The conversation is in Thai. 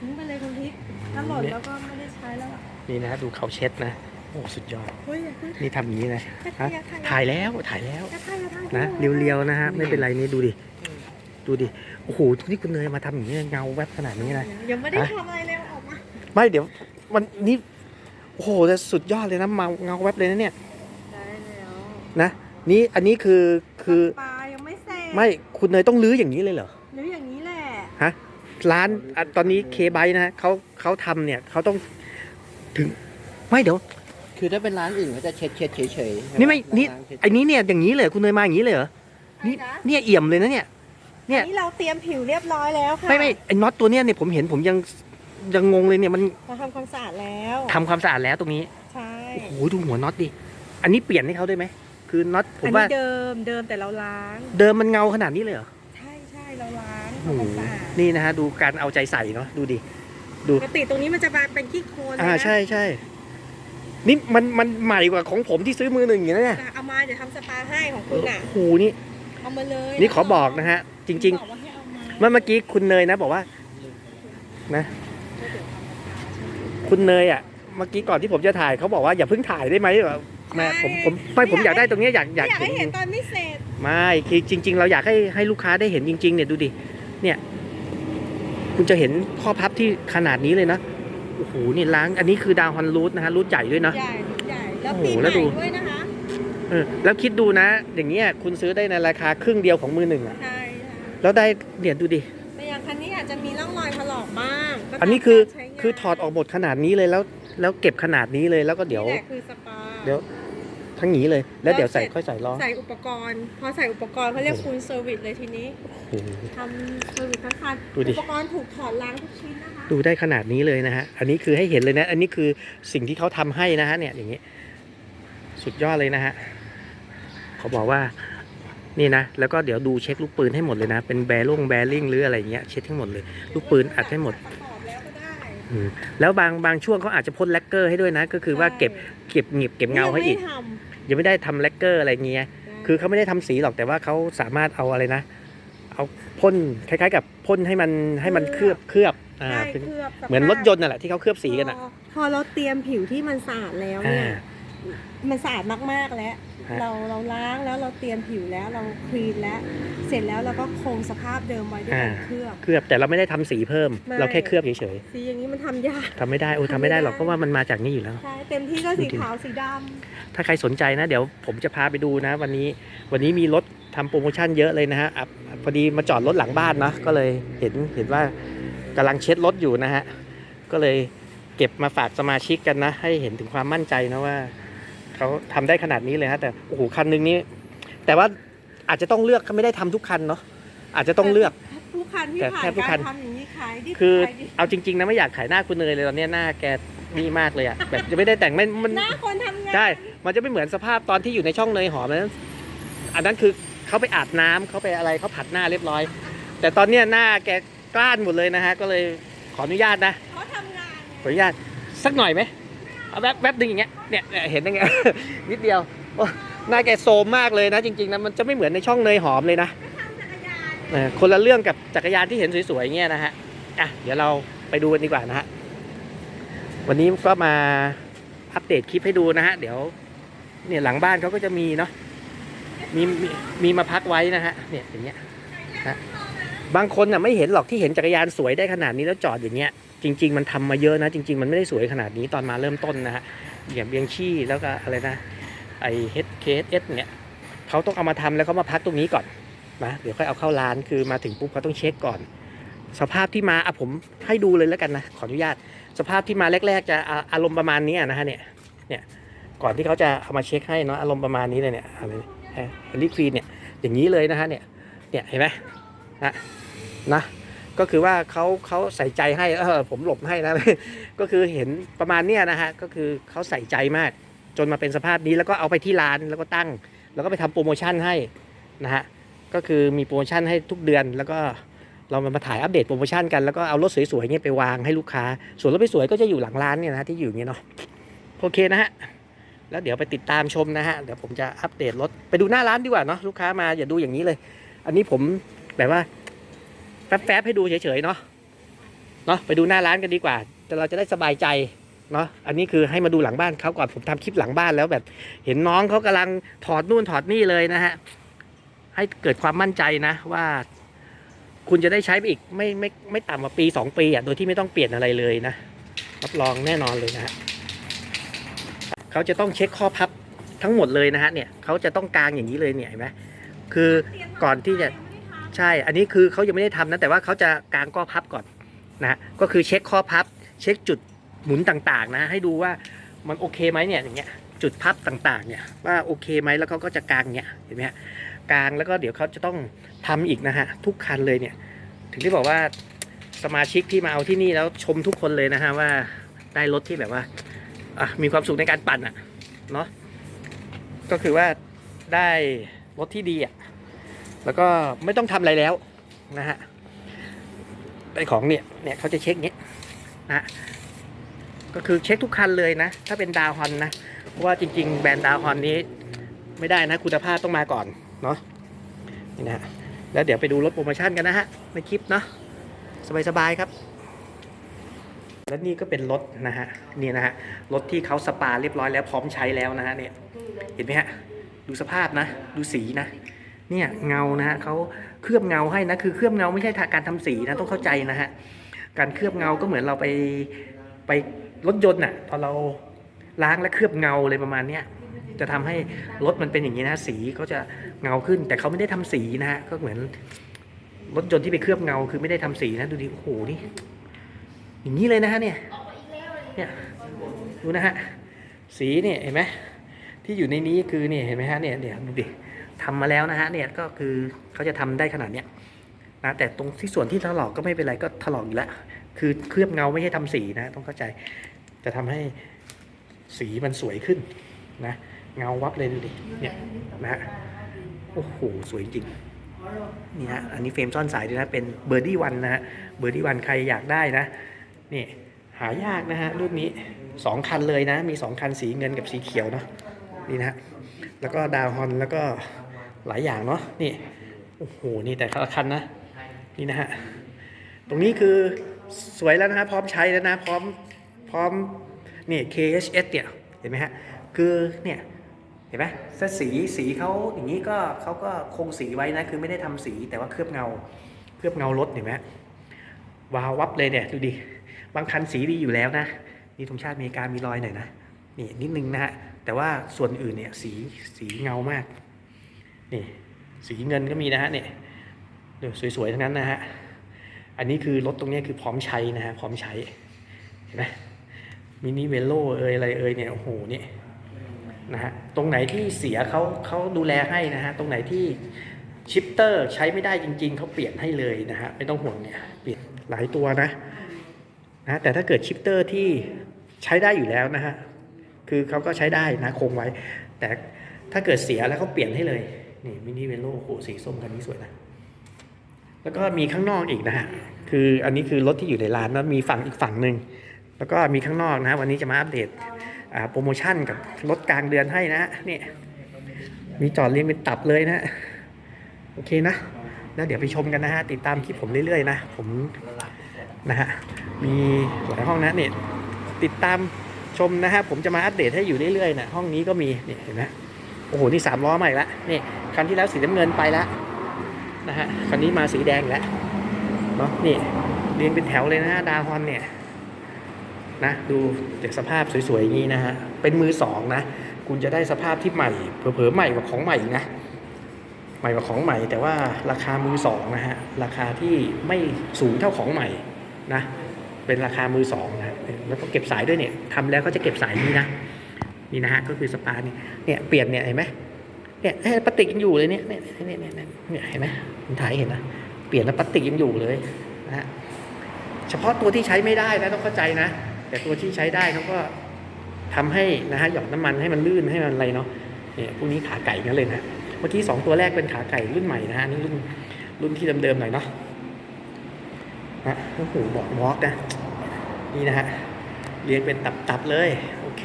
ทิ้งไปเลยคุณทิพย์ถ้าหล่นแล้วก็ไม่ได้ใช้แล้วอะนี่นะดูเขาเช็ดนะโอ้สุดยอด เฮ้ยอย่าเพิ่ง นี่ทำอย่างนี้นะอย่าฮะอย่าถ่ายถ่ายแล้วถ่ายแล้วอย่าถ่ายอย่าถ่ายนะเรียวๆนะฮะไม่เป็นไรนี่ดูดิดูดิโอ้โหนี่คุณเนยมาทำอย่างนี้เงาแวบขนาดนี้นะยังไม่ได้ฮะทำอะไรเลยออกมาไม่เดี๋ยวมันนี่โอ้โหแต่สุดยอดเลยนะมาเงาแวบเลยนะเนี่ยได้แล้วนะนี่อันนี้คือคือปลายังไม่เสร็จไม่คุณเนยต้องลื้ออย่างนี้เลยเหรอ ร้านอะตอนนี้เคไบนะฮะเขาเขาทำเนี่ยเขาต้องถึงไม่เดี๋ยว คือถ้าเป็นร้านอื่นเขาจะเช็ดเช็ดเฉยเฉยๆนี่ไม่นี่ร้าเช็ดไอ้นี้เนี่ยอย่างนี้เลยคุณเนยมาอย่างนี้เลยเหรอนี่ใช่นะเนี่ยเอี่ยมเลยนะเนี่ย เนี่ยนี่เราเตรียมผิวเรียบร้อยแล้วค่ะไม่ไม่ไอ้น็อตตัวเนี้ยเนี่ยผมเห็นผมยังยังงงเลยเนี่ยมันเราทำความสะอาดแล้วทำความสะอาดแล้วตรงนี้ใช่โอ้โหดูหัวน็อตดิอันนี้เปลี่ยนให้เขาได้ไหมคือน็อตผอัมนว่านี้เดิมเดิมแต่เราล้าง เดิมมันเงาขนาดนี้เลยเหรอ ใช่ใช่เราล้าง โอ้ทำคโหวามสะอาดนี่นะฮะดูการเอาใจใส่เนาะดูดิ ดู ปกติตรงนี้มันจะมาเป็นขี้โคลนเลยอ่านะใช่ใช่นี่มันมันใหม่กว่าของผมที่ซื้อมือหนึ่งอย่างนี้นะเนี่ยแต่เอามาเดี๋ยวทำสปาให้ของคุณอะ โอ้โหนี่เอามาเลยนี่ขอบอกนะฮะ จริงบอกว่าให้เอามาๆเมื่อเมื่อกี้คุณเนยนะบอกว่า นะ คุณเนยอะ เมื่อกี้ก่อนที่ผมจะถ่ายเขาบอกว่าอย่าเพิ่งถ่ายได้ไหมแบบแม่ผมผมไม่ผมอยากได้ตรงเนี้ยอยากอไม่ยากอยากให้เห็เห็นนตอนไม่เสร็จ ไม่คือจริง ๆ เราอยากให้ให้ลูกค้าได้เห็นจริงๆเนี่ยดูดิ เนี่ย คุณจะเห็นข้อพับที่ขนาดนี้เลยนะโอ้โหนี่ล้างอันนี้คือดาวฮอนรูทนะฮะรูทใหญ่ด้วยนะ ใหญ่ใหญ่แล้วโอ้โหปีใหแล้ม่วดู ด้วยนะคะเออแล้วคิดดูนะ อย่างเงี้ยคุณซื้อได้ในราคาครึ่งเดียวของมือหนึ่งอะใช่แล้วได้เนี่ยดูดิ แต่อย่างคันนี้อาจจะมีร่องรอยถลอกบ้างก็ตามอันนี้คือการใช้งานคือถอดออกหมดขนาดนี้เลยแล้ว แล้วเก็บขนาดนี้เลยแล้วก็เดี๋ยว นี่แหละคือสปาเดี๋ยว ทั้งนี้เลย แล้วเดี๋ยวใส่แล้วเสร็จค่อยใส่ล้อ ใส่อุปกรณ์ พอใส่อุปกรณ์เขาเรียกฟูลเซอร์วิสเลยทีนี้โอ้โหทำเซอร์วิสทั้งคันดูดิ อุปกรณ์ถูกถอดล้างทุกชิ้นนะคะ ดูได้ขนาดนี้เลยนะฮะ อันนี้คือให้เห็นเลยนะ อันนี้คือสิ่งที่เขาทำให้นะฮะเนี่ยอย่างนี้ สุดยอดเลยนะฮะเขาบอกว่านี่นะ แล้วก็เดี๋ยวดูเช็คลูกปืนให้หมดเลยนะ เป็นแบริ่งแบริ่งหรืออะไรเงี้ยเช็คให้หมดเลย ลูกปืนอัดให้หมด ประกอบแล้วก็ได้อืมแล้วบางบางช่วงเขาอาจจะพ่นแลกเกอร์ให้ด้วยนะ ก็คือว่าเก็บเก็บหงิบเก็บเงาให้อีก ยังไม่ท ยังไม่ได้ทำแลกเกอร์อะไรเงี้ยำคือเขาไม่ได้ทำสีหรอกแต่ว่าเขาสามารถเอาอะไรนะ เอาพ่นคล้ายๆ กับพ่นให้มันให้มันเคลือบเคลือบอ่าใช่เป็นเคลือบสภาพเหมือนรถยนต์นั่นแหละที่เขาเคลือบสีกันอะ พอพอเราเตรียมผิวที่มันสะอาดแล้วเนี่อ่ายมันสะอาดมากๆแล้ว ฮะ เราเราล้างแล้วเราเตรียมผิวแล้วเราคลีนแล้วเสร็จแล้วเราก็คงสภาพเดิมไว้ด้วยการเคลือบ เคลือบแต่เราไม่ได้ทำสีเพิ่ม ไม่ เราแค่เคลือบเฉยสีอย่างนี้มันทำยาก ๆทำไม่ได้โอ้ทำทำไม่ไม่ได้ได้หรอกเพราะว่ามันมาจากนี่อยู่แล้ว ใช่เต็มที่ก็สีขาวสีดถ้าใครสนใจนะ เดี๋ยวผมจะพาไปดูนะ วันนี้วันนี้มีรถทำโปรโมชั่นเยอะเลยนะฮะอะพอดีมาจอดรถหลังบ้านนะก็เลยเห็นเห็นว่ากำลังเช็ดรถอยู่นะฮะก็เลยเก็บมาฝากสมาชิกกันนะ ให้เห็นถึงความมั่นใจนะว่า เขาทำได้ขนาดนี้เลยฮะแต่โอ้โหคันหนึงนี้ แต่ว่าอาจจะต้องเลือกไม่ได้ทำทุกคันเนาะอาจจะำต้องเลือกทุกคันที่แต่ผ่าแทนบทุกคักานรทำอย่างนี้ขายดิบคือขายดีเอาจริง ๆนะไม่อยากขายหน้าคุณเนยเลยตอนเนี้ยหน้าแกนี่มากเลยอะแบบจะไม่ได้แต่งไม่มันหน้าคนทำงานใช่มันจะไม่เหมือนสภาพตอนที่อยู่ในช่องเนยหอมนั้นอันนั้นคือเขาไปอาบน้ำเขาไปอะไรเขาผัดหน้าเรียบร้อย แต่ตอนเนี้ยหน้าแกกล้านหมดเลยนะฮะก็เลยขออนุญาตนะเขาทำงานขออนุญาตสักหน่อยไหมเอาแวบแวบหนึงอย่างเงี้ย เนี่ยเนี่ยเห็นยังไง นิดเดียวโอ้หน้าแกโซมมากเลยนะจริงๆนะมันจะไม่เหมือนในช่องเนยหอมเลยนะทำจักรยานเออคนละเรื่องกับจักรยานที่เห็นสวยๆเงี้ยนะฮะอะเดี๋ยวเราไปดูกันดีกว่านะฮะวันนี้ก็มาอัปเดตคลิปให้ดูนะฮะเดี๋ยว เนี่ยหลังบ้านเขาก็จะมีเนาะมีมีมีมาพักไว้นะฮะเนี่ยอย่างเงี้ยนะบางคนน่ะไม่เห็นหรอกที่เห็นจักรยานสวยได้ขนาดนี้แล้วจอดอย่างเงี้ยจริง ๆ มันทำมาเยอะนะ จริง ๆ มันไม่ได้สวยขนาดนี้ตอนมาเริ่มต้นนะฮะ อย่างเบียงชี่แล้วก็อะไรนะไอเฮดเคสเอสเนี่ยเขาต้องเอามาทำแล้วเขามาพักตรงนี้ก่อนนะเดี๋ยวค่อยเอาเข้าร้านคือมาถึงปุ๊บเขาต้องเช็คก่อน สภาพที่มาอะผมให้ดูเลยแล้วกันนะขออนุญาต สภาพที่มาแรก ๆ จะอาอารมณ์ประมาณนี้นะฮะเนี่ยเนี่ยก่อนที่เขาจะเอามาเช็คให้เนาะอารมณ์ประมาณนี้เลยเนี่ยอะไรลิควีนเนี่ยอย่างนี้เลยนะฮะเนี่ยเนี่ยเห็นไหมนะนะ ก็คือว่าเขาเขาใส่ใจให้เออผมหลบให้นะ ก็คือเห็นประมาณเนี้ยนะฮะก็คือเขาใส่ใจมาก จนมาเป็นสภาพนี้แล้วก็เอาไปที่ร้านแล้วก็ตั้ง แล้วก็ไปทำโปรโมชั่นให้นะฮะก็คือมีโปรโมชั่นให้ทุกเดือนแล้วก็เรามาถ่ายอัปเดตโปรโมชั่นกันแล้วก็เอารถสวยๆเนี่ยไปวางให้ลูกค้า ส่วนรถไม่สวยก็จะอยู่หลังร้านเนี่ยนะที่อยู่เงี้ยเนาะโอเคนะฮะแล้วเดี๋ยวไปติดตามชมนะฮะเดี๋ยวผมจะอัปเดตรถไปดูหน้าร้านดีกว่าเนาะลูกค้ามาอย่าดูอย่างนี้เลย อันนี้ผมแบบว่า แป๊บๆให้ดูเฉยๆเนาะเนาะไปดูหน้าร้านกันดีกว่า แต่เราจะได้สบายใจเนาะอันนี้คือให้มาดูหลังบ้านเขาก่อนผมทำคลิปหลังบ้านแล้วแบบ เห็นน้องเขากำลังถอดนู่นถอดนี่เลยนะฮะให้เกิดความมั่นใจนะว่า คุณจะได้ใช้ไปอีกไม่ไม่ไม่ต่ำกว่าปีสองปีอะโดยที่ไม่ต้องเปลี่ยนอะไรเลยนะรับรองแน่นอนเลยนะฮะเขาจะต้องเช็คข้อพับทั้งหมดเลยนะฮะเนี่ยเขาจะต้องกางอย่างนี้เลยเนี่ยเห็นไหมคือก่อนที่จะ ใช่ อันนี้คือเขายังไม่ได้ทำนะ แต่ว่าเขาจะกางข้อพับก่อนนะฮะก็คือเช็คข้อพับ เช็คจุดหมุนต่างๆนะ ให้ดูว่ามันโอเคไหมเนี่ยอย่างเงี้ยจุดพับต่างๆเนี่ยว่าโอเคไหมแล้วเขาก็จะกางเนี่ยเห็นไหมฮะกางแล้วก็เดี๋ยวเขาจะต้องทำอีกนะฮะทุกคันเลยเนี่ย ถึงได้บอกว่าสมาชิกที่มาเอาที่นี่แล้วชมทุกคนเลยนะฮะว่าได้รถที่แบบว่าอะมีความสุขในการปั่นอะเนาะก็คือว่าได้รถที่ดีอะ แล้วก็ไม่ต้องทำอะไรแล้วนะฮะไอของเนี่ยเนี่ยเขาจะเช็คเงี้ยนะฮะก็คือเช็คทุกคันเลยนะ ถ้าเป็นดาวฮอนนะเพราะว่าจริง ๆ แบรนด์ดาวฮอนนี้ ไม่ได้นะคุณภาพต้องมาก่อนเนาะนี่นะฮะแล้วเดี๋ยวไปดูรถโปรโมชั่นกันนะฮะในคลิปเนาะสบายๆครับ และนี่ก็เป็นรถนะฮะนี่นะฮะรถที่เขาสปาเรียบร้อยแล้วพร้อมใช้แล้วนะฮะเนี่ยเห็นไหมฮะดูสภาพนะ ดูสีนะ เนี่ยเงานะฮะเขาเคลือบเงาให้นะคือเคลือบเงาไม่ใช่การทำสีนะต้องเข้าใจนะฮะการเคลือบเงาก็เหมือนเราไปไปรถยนต์น่ะพอเราล้างและเคลือบเงาเลยประมาณเนี้ยจะทำให้รถมันเป็นอย่างนี้นะสีก็จะเงาขึ้น แต่เขาไม่ได้ทำสีนะฮะก็เหมือนรถยนต์ที่ไปเคลือบเงาคือไม่ได้ทำสีนะดูดิโอ้โหนี่อย่างนี้เลยนะฮะเนี่ยเนี่ยดูนะฮะสีเนี่ยเห็นไหมที่อยู่ในนี้คือเนี่ยเห็นไหมฮะเนี่ยเดี๋ยวดูดิ ทำมาแล้วนะฮะเนี่ยก็คือเขาจะทำได้ขนาดเนี้ยนะแต่ตรงที่ส่วนที่ถลอกก็ไม่เป็นไรก็ถลอกอยู่แล้วคือเคลือบเงาไม่ใช่ทำสีนะต้องเข้าใจจะทำให้สีมันสวยขึ้นนะเงาวับเลยดูดิเนี่ยนะฮะโอ้โหสวยจริงนี่ฮะอันนี้เฟรมซ่อนสายด้วยนะเป็นเบอร์ดี้วันนะฮะเบอร์ดี้วันใครอยากได้นะนี่หายากนะฮะรุ่นนี้สองคันเลยนะ มีสองคันสีเงินกับสีเขียวเนาะนี่นะฮะแล้วก็ดาวฮอนแล้วก็ หลายอย่างเนาะนี่โอ้โหนี่แต่ละคันนะนี่นะฮะตรงนี้คือสวยแล้วนะฮะพร้อมใช้แล้วนะพร้อมพร้อมนี่ KHS เนี่ยเห็นไหมฮะคือเนี่ยเห็นไหมถ้าสีสีเขาอย่างนี้ก็เขาก็คงสีไว้นะคือไม่ได้ทำสีแต่ว่าเคลือบเงา เคลือบเงารถเห็นไหมวาววับเลยเนี่ยดูดิบางคันสีดีอยู่แล้วนะนี่ธงชาติอเมริกามีรอยหน่อยนะนี่นิดนึงนะฮะแต่ว่าส่วนอื่นเนี่ยสีสีเงามาก นี่สีเงินก็มีนะฮะเนี่ยเดี๋ยวสวยๆทั้งนั้นนะฮะอันนี้คือรถตรงนี้คือพร้อมใช้นะฮะพร้อมใช้เห็นไหมมินิเวโลเอยอะไรเอยเนี่ยโอ้โหเนี่ยนะฮะตรงไหนที่เสียเขาเขาดูแลให้นะฮะตรงไหนที่ชิปเตอร์ใช้ไม่ได้จริง ๆเขาเปลี่ยนให้เลยนะฮะไม่ต้องห่วงเนี่ยเปลี่ยนหลายตัวนะนะแต่ถ้าเกิดชิปเตอร์ที่ใช้ได้อยู่แล้วนะฮะคือเขาก็ใช้ได้นะคงไว้ แต่ถ้าเกิดเสียแล้วเขาเปลี่ยนให้เลย นี่มินิเวโลโหสีส้มคันนี้สวยนะ แล้วก็มีข้างนอกอีกนะฮะ คืออันนี้คือรถที่อยู่ในร้านแล้วมีฝั่งอีกฝั่งหนึ่ง แล้วก็มีข้างนอกนะวันนี้จะมาอัปเดตโปรโมชั่นกับรถกลางเดือนให้นะนี่มีจอดเรียงเป็นตับเลยนะ โอเคนะ แล้วเดี๋ยวไปชมกันนะฮะ ติดตามคลิปผมเรื่อยๆนะ ผมนะฮะ มีหลายห้องนะเนี่ยติดตามชมนะฮะ ผมจะมาอัปเดตให้อยู่เรื่อยๆนะห้องนี้ก็มีนี่เห็นไหมโอ้โห นี่สามล้อใหม่ละนี่ คันที่แล้วสีน้ำเงินไปแล้วนะฮะคันนี้มาสีแดงแล้วเนาะนี่เรียงเป็นแถวเลยนะฮะดาฮอนเนี่ยนะดูจากสภาพสวยๆอย่างนี้นะฮะเป็นมือสองนะคุณจะได้สภาพที่ใหม่เผลอๆใหม่กว่าของใหม่นะใหม่กว่าของใหม่ แต่ว่าราคามือสองนะฮะราคาที่ไม่สูงเท่าของใหม่นะเป็นราคามือสองนะแล้วก็เก็บสายด้วยเนี่ยทำแล้วก็จะเก็บสายนี้นะนี่นะฮะก็คือสปาเนี่ยเนี่ยเปลี่ยนเนี่ยเห็นไหม เนี่ยเอ้ยพลาสติกยังอยู่เลยเนี่ยเนี่ยเนี่ยเนี่ยเนี่ยเห็นไหมคุณถ่ายเห็นนะเปลี่ยนแล้วพลาสติกยังอยู่เลยนะฮะเฉพาะตัวที่ใช้ไม่ได้นะต้องเข้าใจนะ แต่ตัวที่ใช้ได้เขาก็ทำให้นะฮะหยอดน้ำมันให้มันลื่นให้มันอะไรเนาะเนี่ยพวกนี้ขาไก่กันเลยนะเมื่อกี้สองตัวแรกเป็นขาไก่รุ่นใหม่นะฮะนี่รุ่นรุ่นที่เดิมๆหน่อยเนาะนะโอ้โหบอร์ดวอล์กนะนี่นะฮะเรียงเป็นตับๆเลย โอเค